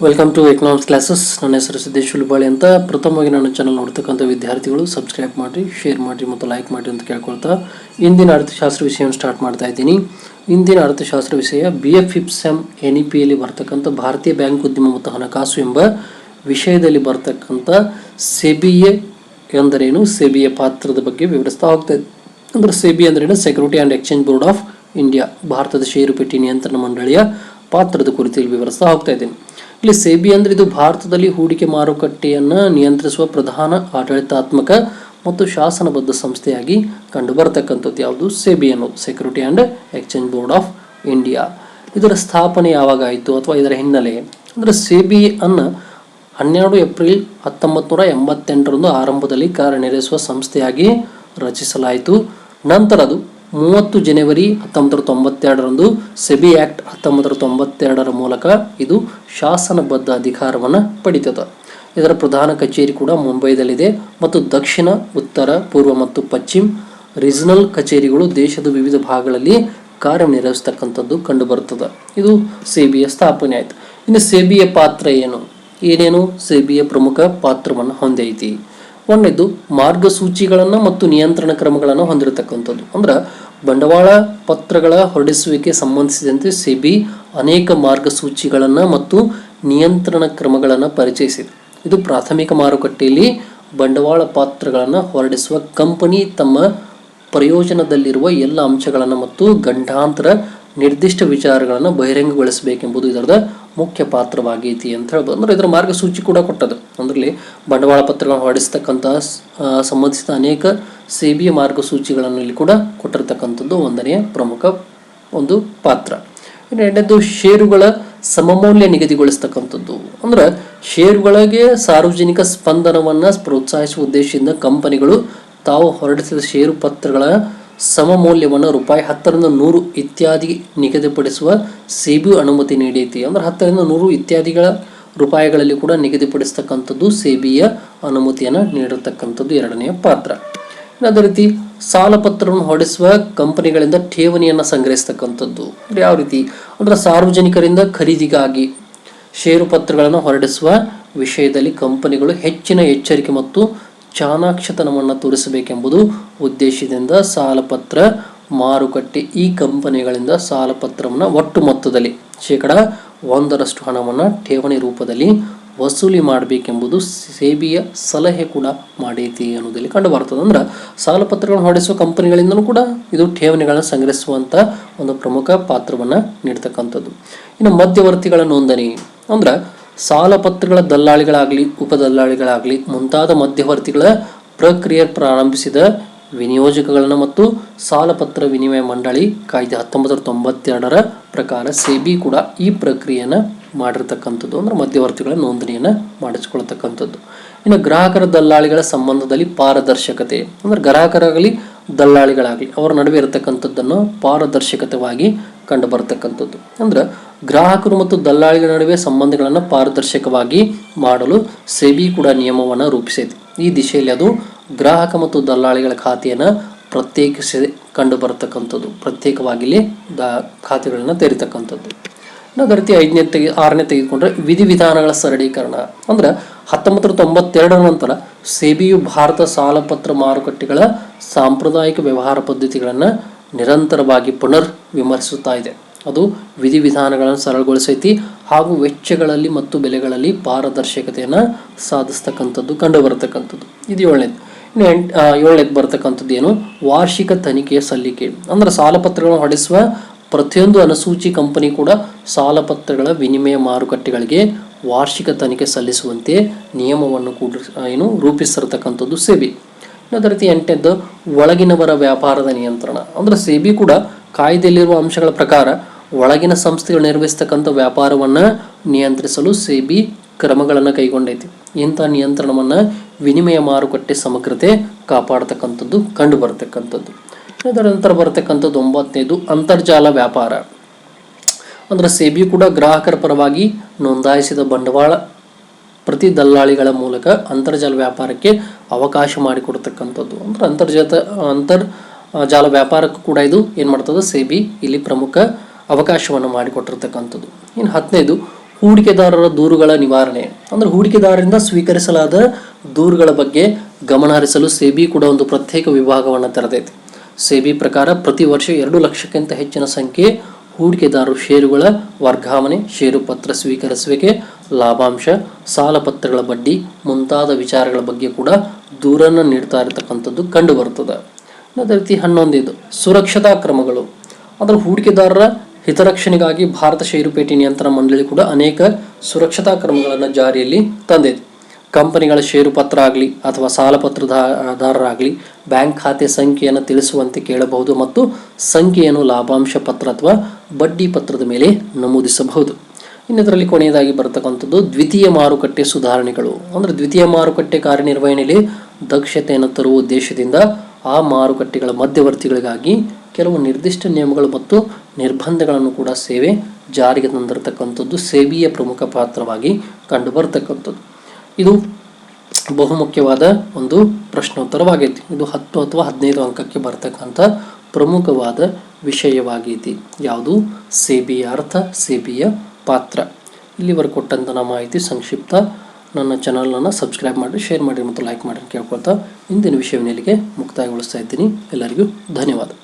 Welcome to economics classes ನನ್ನ ಹೆಸರು ಸಿದ್ದೇಶ್ ಹುಲ್ಬಾಳಿ ಅಂತ. ಪ್ರಥಮವಾಗಿ ನನ್ನ ಚಾನಲ್ ನೋಡ್ತಕ್ಕಂಥ ವಿದ್ಯಾರ್ಥಿಗಳು ಸಬ್ಸ್ಕ್ರೈಬ್ ಮಾಡಿ ಶೇರ್ ಮಾಡಿ ಮತ್ತು ಲೈಕ್ ಮಾಡಿ ಅಂತ ಕೇಳ್ಕೊಳ್ತಾ ಇಂದಿನ ಅರ್ಥಶಾಸ್ತ್ರ ವಿಷಯವನ್ನು ಸ್ಟಾರ್ಟ್ ಮಾಡ್ತಾ ಇದ್ದೀನಿ. ಇಂದಿನ ಅರ್ಥಶಾಸ್ತ್ರ ವಿಷಯ ಬಿ ಎಫ್ ಇಪ್ಸೆಮ್ ಎನ್ ಇ ಪಿಯಲ್ಲಿ ಬರ್ತಕ್ಕಂಥ ಭಾರತೀಯ ಬ್ಯಾಂಕ್ ಉದ್ಯಮ ಮತ್ತು ಹಣಕಾಸು ಎಂಬ ವಿಷಯದಲ್ಲಿ ಬರ್ತಕ್ಕಂಥ ಸೆಬಿಎ ಎಂದರೇನು? ಎ ಪಾತ್ರದ ಬಗ್ಗೆ ವಿವರಿಸ್ತಾ ಹೋಗ್ತಾ ಅಂದ್ರೆ ಸೆಬಿ ಅಂದ್ರೇನು security and exchange board of India ಭಾರತದ ಷೇರುಪೇಟಿ ನಿಯಂತ್ರಣ ಮಂಡಳಿಯ ಪಾತ್ರದ ಕುರಿತು ಇಲ್ಲಿ ವಿವರಿಸ್ತಾ ಹೋಗ್ತಾ ಇದ್ದೀನಿ. ಇಲ್ಲಿ ಸೆಬಿ ಅಂದ್ರೆ ಇದು ಭಾರತದಲ್ಲಿ ಹೂಡಿಕೆ ಮಾರುಕಟ್ಟೆಯನ್ನು ನಿಯಂತ್ರಿಸುವ ಪ್ರಧಾನ ಆಡಳಿತಾತ್ಮಕ ಮತ್ತು ಶಾಸನಬದ್ಧ ಸಂಸ್ಥೆಯಾಗಿ ಕಂಡು ಬರತಕ್ಕಂಥದ್ದು ಯಾವುದು? ಸೆಬಿ ಅನ್ನೋದು security and exchange board of India ಇದರ ಸ್ಥಾಪನೆ ಯಾವಾಗ ಆಯಿತು ಅಥವಾ ಇದರ ಹಿನ್ನೆಲೆ? ಅಂದರೆ ಸೆಬಿ ಅನ್ನು ಹನ್ನೆರಡು ಏಪ್ರಿಲ್ ಹತ್ತೊಂಬತ್ತು ನೂರ ಎಂಬತ್ತೆಂಟರಂದು ಆರಂಭದಲ್ಲಿ ಕಾರ್ಯನಿರ್ವಹಿಸುವ ಸಂಸ್ಥೆಯಾಗಿ ರಚಿಸಲಾಯಿತು. ನಂತರ ಅದು ಮೂವತ್ತು ಜನವರಿ ಹತ್ತೊಂಬತ್ತು ತೊಂಬತ್ತೆರಡರಂದು ಸೆಬಿ ಆ್ಯಕ್ಟ್ ಹತ್ತೊಂಬತ್ತು ತೊಂಬತ್ತೆರಡರ ಮೂಲಕ ಇದು ಶಾಸನಬದ್ಧ ಅಧಿಕಾರವನ್ನು ಪಡಿತದ. ಇದರ ಪ್ರಧಾನ ಕಚೇರಿ ಕೂಡ ಮುಂಬೈದಲ್ಲಿದೆ ಮತ್ತು ದಕ್ಷಿಣ, ಉತ್ತರ, ಪೂರ್ವ ಮತ್ತು ಪಶ್ಚಿಮ ರೀಜನಲ್ ಕಚೇರಿಗಳು ದೇಶದ ವಿವಿಧ ಭಾಗಗಳಲ್ಲಿ ಕಾರ್ಯನಿರ್ವಹಿಸ್ತಕ್ಕಂಥದ್ದು ಕಂಡುಬರುತ್ತದೆ. ಇದು ಸೆಬಿಯ ಸ್ಥಾಪನೆ ಆಯಿತು. ಇನ್ನು ಸೆಬಿಯ ಪಾತ್ರ ಏನು? ಏನೇನು ಸೆಬಿಯ ಪ್ರಮುಖ ಪಾತ್ರವನ್ನು ಹೊಂದೈತಿ? ಒಂದನೇದು ಮಾರ್ಗಸೂಚಿಗಳನ್ನು ಮತ್ತು ನಿಯಂತ್ರಣ ಕ್ರಮಗಳನ್ನು ಹೊಂದಿರತಕ್ಕಂಥದ್ದು. ಅಂದ್ರೆ ಬಂಡವಾಳ ಪತ್ರಗಳ ಹೊರಡಿಸುವಿಕೆ ಸಂಬಂಧಿಸಿದಂತೆ ಸೆಬಿ ಅನೇಕ ಮಾರ್ಗಸೂಚಿಗಳನ್ನು ಮತ್ತು ನಿಯಂತ್ರಣ ಕ್ರಮಗಳನ್ನು ಪರಿಚಯಿಸಿದೆ. ಇದು ಪ್ರಾಥಮಿಕ ಮಾರುಕಟ್ಟೆಯಲ್ಲಿ ಬಂಡವಾಳ ಪಾತ್ರಗಳನ್ನು ಹೊರಡಿಸುವ ಕಂಪನಿ ತಮ್ಮ ಪ್ರಯೋಜನದಲ್ಲಿರುವ ಎಲ್ಲ ಅಂಶಗಳನ್ನು ಮತ್ತು ಗಂಡಾಂತರ ನಿರ್ದಿಷ್ಟ ವಿಚಾರಗಳನ್ನು ಬಹಿರಂಗಗೊಳಿಸಬೇಕೆಂಬುದು ಇದರದ ಮುಖ್ಯ ಪಾತ್ರವಾಗೈತಿ ಅಂತ ಹೇಳ್ಬೋದು. ಅಂದ್ರೆ ಇದರ ಮಾರ್ಗಸೂಚಿ ಕೂಡ ಕೊಟ್ಟದು ಅಂದ್ರಲ್ಲಿ ಬಂಡವಾಳ ಪತ್ರಗಳನ್ನು ಹೊರಡಿಸ್ತಕ್ಕಂಥ ಸಂಬಂಧಿಸಿದ ಅನೇಕ ಸೇಬಿಯ ಮಾರ್ಗಸೂಚಿಗಳನ್ನು ಇಲ್ಲಿ ಕೂಡ ಕೊಟ್ಟಿರ್ತಕ್ಕಂಥದ್ದು ಒಂದನೆಯ ಪ್ರಮುಖ ಒಂದು ಪಾತ್ರ. ಎರಡನೇದು ಷೇರುಗಳ ಸಮಮೌಲ್ಯ ನಿಗದಿಗೊಳಿಸ್ತಕ್ಕಂಥದ್ದು. ಅಂದ್ರೆ ಷೇರುಗಳಿಗೆ ಸಾರ್ವಜನಿಕ ಸ್ಪಂದನವನ್ನು ಪ್ರೋತ್ಸಾಹಿಸುವ ಉದ್ದೇಶದಿಂದ ಕಂಪನಿಗಳು ತಾವು ಹೊರಡಿಸಿದ ಷೇರು ಪತ್ರಗಳ ಸಮಮೌಲ್ಯವನ್ನು ರೂಪಾಯಿ ಹತ್ತರಿಂದ ನೂರು ಇತ್ಯಾದಿ ನಿಗದಿಪಡಿಸುವ ಸೇಬಿ ಅನುಮತಿ ನೀಡೈತಿ. ಅಂದ್ರೆ ಹತ್ತರಿಂದ ನೂರು ಇತ್ಯಾದಿಗಳ ರೂಪಾಯಿಗಳಲ್ಲಿ ಕೂಡ ನಿಗದಿಪಡಿಸ್ತಕ್ಕಂಥದ್ದು ಸೇಬಿಯ ಅನುಮತಿಯನ್ನು ನೀಡಿರ್ತಕ್ಕಂಥದ್ದು ಎರಡನೆಯ ಪಾತ್ರ. ಅದೇ ರೀತಿ ಸಾಲ ಪತ್ರವನ್ನು ಹೊರಡಿಸುವ ಕಂಪನಿಗಳಿಂದ ಠೇವಣಿಯನ್ನು ಸಂಗ್ರಹಿಸ್ತಕ್ಕಂಥದ್ದು. ಅಂದ್ರೆ ಯಾವ ರೀತಿ? ಅಂದ್ರೆ ಸಾರ್ವಜನಿಕರಿಂದ ಖರೀದಿಗಾಗಿ ಷೇರು ಪತ್ರಗಳನ್ನು ಹೊರಡಿಸುವ ವಿಷಯದಲ್ಲಿ ಕಂಪನಿಗಳು ಹೆಚ್ಚಿನ ಎಚ್ಚರಿಕೆ ಮತ್ತು ಚಾಣಾಕ್ಷತನವನ್ನು ತೋರಿಸಬೇಕೆಂಬುದು ಉದ್ದೇಶದಿಂದ ಸಾಲಪತ್ರ ಮಾರುಕಟ್ಟೆ ಈ ಕಂಪನಿಗಳಿಂದ ಸಾಲಪತ್ರವನ್ನು ಒಟ್ಟು ಮೊತ್ತದಲ್ಲಿ ಶೇಕಡ ಒಂದರಷ್ಟು ಹಣವನ್ನು ಠೇವಣಿ ರೂಪದಲ್ಲಿ ವಸೂಲಿ ಮಾಡಬೇಕೆಂಬುದು ಸೇಬಿಯ ಸಲಹೆ ಕೂಡ ಮಾಡೈತಿ ಅನ್ನೋದಲ್ಲಿ ಕಂಡು ಬರ್ತದೆ. ಅಂದ್ರೆ ಸಾಲಪತ್ರಗಳನ್ನು ಹೊರಡಿಸುವ ಕಂಪನಿಗಳಿಂದಲೂ ಕೂಡ ಇದು ಠೇವಣಿಗಳನ್ನು ಸಂಗ್ರಹಿಸುವಂಥ ಒಂದು ಪ್ರಮುಖ ಪಾತ್ರವನ್ನು ನೀಡ್ತಕ್ಕಂಥದ್ದು. ಇನ್ನು ಮಧ್ಯವರ್ತಿಗಳ ನೋಂದಣಿ ಅಂದ್ರೆ ಸಾಲ ಪತ್ರಗಳ ದಲ್ಲಾಳಿಗಳಾಗಲಿ, ಉಪದಲ್ಲಾಳಿಗಳಾಗಲಿ ಮುಂತಾದ ಮಧ್ಯವರ್ತಿಗಳ ಪ್ರಕ್ರಿಯೆ ಪ್ರಾರಂಭಿಸಿದ ವಿನಿಯೋಜಕಗಳನ್ನು ಮತ್ತು ಸಾಲಪತ್ರ ವಿನಿಮಯ ಮಂಡಳಿ ಕಾಯ್ದೆ ಹತ್ತೊಂಬತ್ತು ನೂರ ತೊಂಬತ್ತೆರಡರ ಪ್ರಕಾರ ಸೆಬಿ ಕೂಡ ಈ ಪ್ರಕ್ರಿಯೆಯನ್ನು ಮಾಡಿರ್ತಕ್ಕಂಥದ್ದು. ಅಂದ್ರೆ ಮಧ್ಯವರ್ತಿಗಳ ನೋಂದಣಿಯನ್ನು ಮಾಡಿಸಿಕೊಳ್ತಕ್ಕಂಥದ್ದು ಇನ್ನು ಗ್ರಾಹಕರ ದಲ್ಲಾಳಿಗಳ ಸಂಬಂಧದಲ್ಲಿ ಪಾರದರ್ಶಕತೆ. ಅಂದ್ರೆ ಗ್ರಾಹಕರಾಗಲಿ ದಲ್ಲಾಳಿಗಳಾಗಲಿ, ಅವರ ನಡುವೆ ಇರತಕ್ಕಂಥದ್ದನ್ನು ಪಾರದರ್ಶಕತೆವಾಗಿ ಕಂಡು ಬರತಕ್ಕಂಥದ್ದು ಅಂದ್ರೆ ಗ್ರಾಹಕರು ಮತ್ತು ದಲ್ಲಾಳಿಗಳ ನಡುವೆ ಸಂಬಂಧಗಳನ್ನು ಪಾರದರ್ಶಕವಾಗಿ ಮಾಡಲು ಸೆಬಿ ಕೂಡ ನಿಯಮವನ್ನು ರೂಪಿಸಿದೆ ಈ ದಿಶೆಯಲ್ಲಿ ಅದು ಗ್ರಾಹಕ ಮತ್ತು ದಲ್ಲಾಳಿಗಳ ಖಾತೆಯನ್ನು ಪ್ರತ್ಯೇಕಿಸಿ ಕಂಡು ಬರತಕ್ಕಂಥದ್ದು ಪ್ರತ್ಯೇಕವಾಗಿ ದ ಖಾತೆಗಳನ್ನು ತೆರೀತಕ್ಕಂಥದ್ದು. ಅದೇ ರೀತಿ ಐದನೇ ತೆಗೆ, ಆರನೇ ತೆಗೆದುಕೊಂಡ್ರೆ ವಿಧಿವಿಧಾನಗಳ ಸರಳೀಕರಣ. ಅಂದ್ರೆ ಹತ್ತೊಂಬತ್ತು ತೊಂಬತ್ತೆರಡರ ನಂತರ ಸೆಬಿಯು ಭಾರತ ಸಾಲಪತ್ರ ಮಾರುಕಟ್ಟೆಗಳ ಸಾಂಪ್ರದಾಯಿಕ ವ್ಯವಹಾರ ಪದ್ಧತಿಗಳನ್ನು ನಿರಂತರವಾಗಿ ಪುನರ್ ವಿಮರ್ಶಿಸುತ್ತಾ ಇದೆ. ಅದು ವಿಧಿವಿಧಾನಗಳನ್ನು ಸರಳಗೊಳಿಸೈತಿ ಹಾಗೂ ವೆಚ್ಚಗಳಲ್ಲಿ ಮತ್ತು ಬೆಲೆಗಳಲ್ಲಿ ಪಾರದರ್ಶಕತೆಯನ್ನು ಸಾಧಿಸ್ತಕ್ಕಂಥದ್ದು ಕಂಡು ಬರತಕ್ಕಂಥದ್ದು ಇದು ಏಳನೇದು. ಇನ್ನು ಎಂಟು ಏಳನೇದು ಬರ್ತಕ್ಕಂಥದ್ದು ಏನು? ವಾರ್ಷಿಕ ತನಿಖೆಯ ಸಲ್ಲಿಕೆ. ಅಂದ್ರೆ ಸಾಲಪತ್ರಗಳನ್ನು ಹೊಡೆಸುವ ಪ್ರತಿಯೊಂದು ಅನುಸೂಚಿ ಕಂಪನಿ ಕೂಡ ಸಾಲಪತ್ರಗಳ ವಿನಿಮಯ ಮಾರುಕಟ್ಟೆಗಳಿಗೆ ವಾರ್ಷಿಕ ತನಿಖೆ ಸಲ್ಲಿಸುವಂತೆ ನಿಯಮವನ್ನು ಕೂಡ ಏನು? ರೂಪಿಸಿರ್ತಕ್ಕಂಥದ್ದು ಸೆಬಿ ಅದೇ ರೀತಿ ಎಂಟನೇದ್ದು ಒಳಗಿನವರ ವ್ಯಾಪಾರದ ನಿಯಂತ್ರಣ. ಅಂದ್ರೆ ಸೆಬಿ ಕೂಡ ಕಾಯ್ದೆಯಲ್ಲಿರುವ ಅಂಶಗಳ ಪ್ರಕಾರ ಒಳಗಿನ ಸಂಸ್ಥೆಗಳು ನಿರ್ವಹಿಸ್ತಕ್ಕಂಥ ವ್ಯಾಪಾರವನ್ನು ನಿಯಂತ್ರಿಸಲು ಸೆಬಿ ಕ್ರಮಗಳನ್ನು ಕೈಗೊಂಡೈತಿ. ಇಂಥ ನಿಯಂತ್ರಣವನ್ನು ವಿನಿಮಯ ಮಾರುಕಟ್ಟೆ ಸಮಗ್ರತೆ ಕಾಪಾಡತಕ್ಕಂಥದ್ದು ಕಂಡು ಬರತಕ್ಕಂಥದ್ದು ಇದರ ನಂತರ ಬರತಕ್ಕಂಥದ್ದು ಒಂಬತ್ತನೇದು ಅಂತರ್ಜಾಲ ವ್ಯಾಪಾರ. ಅಂದ್ರೆ ಸೆಬಿ ಕೂಡ ಗ್ರಾಹಕರ ಪರವಾಗಿ ನೋಂದಾಯಿಸಿದ ಬಂಡವಾಳ ಪ್ರತಿ ದಲ್ಲಾಳಿಗಳ ಮೂಲಕ ಅಂತರ್ಜಾಲ ವ್ಯಾಪಾರಕ್ಕೆ ಅವಕಾಶ ಮಾಡಿಕೊಡ್ತಕ್ಕಂಥದ್ದು. ಅಂದ್ರೆ ಅಂತರ್ಜಾತ, ಅಂತರ್ ಜಾಲ ವ್ಯಾಪಾರಕ್ಕೂ ಕೂಡ ಇದು ಏನು ಮಾಡ್ತದೆ? ಸೇಬಿ ಇಲ್ಲಿ ಪ್ರಮುಖ ಅವಕಾಶವನ್ನು ಮಾಡಿಕೊಟ್ಟಿರ್ತಕ್ಕಂಥದ್ದು. ಇನ್ನು ಹದಿನೈದು ಹೂಡಿಕೆದಾರರ ದೂರುಗಳ ನಿವಾರಣೆ. ಅಂದರೆ ಹೂಡಿಕೆದಾರರಿಂದ ಸ್ವೀಕರಿಸಲಾದ ದೂರುಗಳ ಬಗ್ಗೆ ಗಮನ ಹರಿಸಲು ಸೆಬಿ ಕೂಡ ಒಂದು ಪ್ರತ್ಯೇಕ ವಿಭಾಗವನ್ನು ತೆರೆದೈತಿ. ಸೇಬಿ ಪ್ರಕಾರ ಪ್ರತಿ ವರ್ಷ ಎರಡು ಲಕ್ಷಕ್ಕಿಂತ ಹೆಚ್ಚಿನ ಸಂಖ್ಯೆ ಹೂಡಿಕೆದಾರರು ಷೇರುಗಳ ವರ್ಗಾವಣೆ, ಷೇರು ಪತ್ರ ಸ್ವೀಕರಿಸುವಿಕೆ, ಲಾಭಾಂಶ, ಸಾಲ ಪತ್ರಗಳ ಬಡ್ಡಿ ಮುಂತಾದ ವಿಚಾರಗಳ ಬಗ್ಗೆ ಕೂಡ ದೂರನ್ನು ನೀಡ್ತಾ ಇರತಕ್ಕಂಥದ್ದು ಕಂಡು ಬರ್ತದೆ ಅದೇ ರೀತಿ ಹನ್ನೊಂದಿದು ಸುರಕ್ಷತಾ ಕ್ರಮಗಳು. ಅದರ ಹೂಡಿಕೆದಾರರ ಹಿತರಕ್ಷಣೆಗಾಗಿ ಭಾರತ ಷೇರುಪೇಟೆ ನಿಯಂತ್ರಣ ಮಂಡಳಿ ಕೂಡ ಅನೇಕ ಸುರಕ್ಷತಾ ಕ್ರಮಗಳನ್ನು ಜಾರಿಯಲ್ಲಿ ತಂದಿದೆ. ಕಂಪನಿಗಳ ಷೇರು ಪತ್ರ ಆಗಲಿ ಅಥವಾ ಸಾಲಪತ್ರದಾರರಾಗಲಿ ಬ್ಯಾಂಕ್ ಖಾತೆ ಸಂಖ್ಯೆಯನ್ನು ತಿಳಿಸುವಂತೆ ಕೇಳಬಹುದು ಮತ್ತು ಸಂಖ್ಯೆಯನ್ನು ಲಾಭಾಂಶ ಪತ್ರ ಅಥವಾ ಬಡ್ಡಿ ಪತ್ರದ ಮೇಲೆ ನಮೂದಿಸಬಹುದು. ಇನ್ನದರಲ್ಲಿ ಕೊನೆಯದಾಗಿ ಬರತಕ್ಕಂಥದ್ದು ದ್ವಿತೀಯ ಮಾರುಕಟ್ಟೆ ಸುಧಾರಣೆಗಳು. ಅಂದರೆ ದ್ವಿತೀಯ ಮಾರುಕಟ್ಟೆ ಕಾರ್ಯನಿರ್ವಹಣೆಯಲ್ಲಿ ದಕ್ಷತೆಯನ್ನು ತರುವ ಉದ್ದೇಶದಿಂದ ಆ ಮಾರುಕಟ್ಟೆಗಳ ಮಧ್ಯವರ್ತಿಗಳಿಗಾಗಿ ಕೆಲವು ನಿರ್ದಿಷ್ಟ ನಿಯಮಗಳು ಮತ್ತು ನಿರ್ಬಂಧಗಳನ್ನು ಕೂಡ ಸೇವೆ ಜಾರಿಗೆ ತಂದಿರತಕ್ಕಂಥದ್ದು ಸೇವೆಯ ಪ್ರಮುಖ ಪಾತ್ರವಾಗಿ ಕಂಡು ಬರತಕ್ಕಂಥದ್ದು ಇದು ಬಹುಮುಖ್ಯವಾದ ಒಂದು ಪ್ರಶ್ನೋತ್ತರವಾಗೈತಿ. ಇದು ಹತ್ತು ಅಥವಾ ಹದಿನೈದು ಅಂಕಕ್ಕೆ ಬರ್ತಕ್ಕಂಥ ಪ್ರಮುಖವಾದ ವಿಷಯವಾಗೈತಿ. ಯಾವುದು? ಸೇಬಿಯ ಅರ್ಥ, ಸೇಬಿಯ ಪಾತ್ರ. ಇಲ್ಲಿವರೆಗೆ ಕೊಟ್ಟಂಥ ಮಾಹಿತಿ ಸಂಕ್ಷಿಪ್ತ. ನನ್ನ ಚಾನಲನ್ನು ಸಬ್ಸ್ಕ್ರೈಬ್ ಮಾಡಿ ಶೇರ್ ಮಾಡಿ ಮತ್ತು ಲೈಕ್ ಮಾಡಿ ಕೇಳ್ಕೊಳ್ತಾ ಇಂದಿನ ವಿಷಯವನ್ನು ಇಲ್ಲಿಗೆ ಮುಕ್ತಾಯಗೊಳಿಸ್ತಾ ಇದ್ದೀನಿ. ಎಲ್ಲರಿಗೂ ಧನ್ಯವಾದ.